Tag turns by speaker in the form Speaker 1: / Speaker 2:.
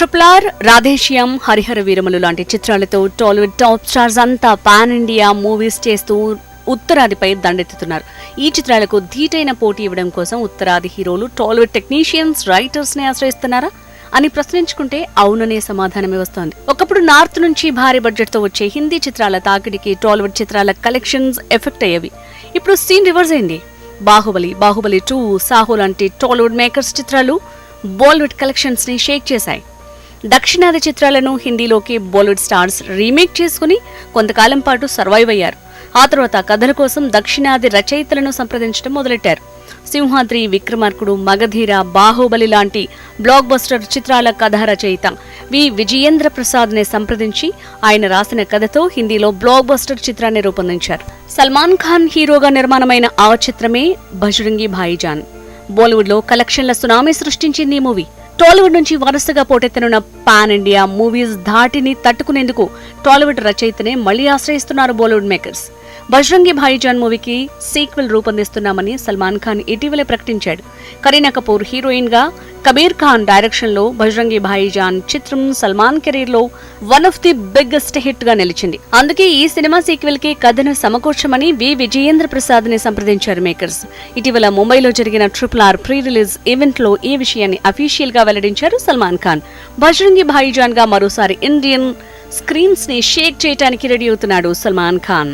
Speaker 1: Triple R Radheshyam Harihara వీరములు లాంటి చిత్రాలతో Tollywood top stars అంతా పాన్ ఇండియా మూవీస్ చేస్తూ ఉత్తరాదిపై దండెత్తుతున్నారు. ఈ చిత్రాలకు ధీటైన పోటీ ఇవ్వడం కోసం ఉత్తరాది హీరోలు టాలీవుడ్ టెక్నీషియన్స్ రైటర్స్ని ఆశ్రయిస్తున్నారా అని ప్రశ్నించుకుంటే అవుననే సమాధానమే వస్తోంది. ఒకప్పుడు నార్త్ నుంచి భారీ బడ్జెట్తో వచ్చే హిందీ చిత్రాల తాకిడికి టాలీవుడ్ చిత్రాల కలెక్షన్స్ ఎఫెక్ట్ అయ్యేవి. ఇప్పుడు సీన్ రివర్స్ అయింది. బాహుబలి బాహుబలి టూ సాహో లాంటి టాలీవుడ్ మేకర్స్ చిత్రాలు బాలీవుడ్ కలెక్షన్స్ని షేక్ చేశాయి. దక్షిణాది చిత్రాలను హిందీలోకి బాలీవుడ్ స్టార్స్ రీమేక్ చేసుకుని కొంతకాలం పాటు సర్వైవ్ అయ్యారు. ఆ తర్వాత కథల కోసం దక్షిణాది రచయితలను సంప్రదించడం మొదలెట్టారు. సింహాద్రి విక్రమార్కుడు మగధీర బాహుబలి లాంటి బ్లాక్ బస్టర్ చిత్రాల కథ రచయిత వి. విజయేంద్ర ప్రసాద్ నే సంప్రదించి ఆయన రాసిన కథతో హిందీలో బ్లాక్ బస్టర్ చిత్రాన్ని రూపొందించారు. సల్మాన్ ఖాన్ హీరోగా నిర్మాణమైన ఆ చిత్రమే భజరంగి భాయిజాన్. బాలీవుడ్లో కలెక్షన్ల సునామీ సృష్టించింది ఈ మూవీ. టాలీవుడ్ నుంచి వరుసగా పోటెత్తనున్న పాన్ ఇండియా మూవీస్ ధాటిని తట్టుకునేందుకు టాలీవుడ్ రచయితనే మళ్ళీ ఆశ్రయిస్తున్నారు బాలీవుడ్ మేకర్స్. బజరంగి భాయిజాన్ మూవీకి సీక్వెల్ రూపొందిస్తున్నామని సల్మాన్ ఖాన్ ఇటీవలే ప్రకటించాడు. కరీనా కపూర్ హీరోయిన్గా కబీర్ ఖాన్ డైరెక్షన్లో బజరంగి భాయిజాన్ చిత్రం సల్మాన్ కెరీర్లో వన్ ఆఫ్ ది బిగ్గెస్ట్ హిట్గా నిలిచింది. అందుకే ఈ సినిమా సీక్వెల్కి కథను సమకూర్చమని వి విజయేంద్ర ప్రసాద్ని సంప్రదించారు మేకర్స్. ఇటీవల ముంబైలో జరిగిన ట్రిపుల్ ఆర్ ప్రీ రిలీజ్ ఈవెంట్లో ఈ విషయాన్ని అఫీషియల్గా వెల్లడించారు సల్మాన్ ఖాన్. బజరంగి భాయిజాన్గా మరోసారి ఇండియన్ స్క్రీన్స్ని షేక్ చేయడానికి రెడీ అవుతున్నాడు సల్మాన్ ఖాన్.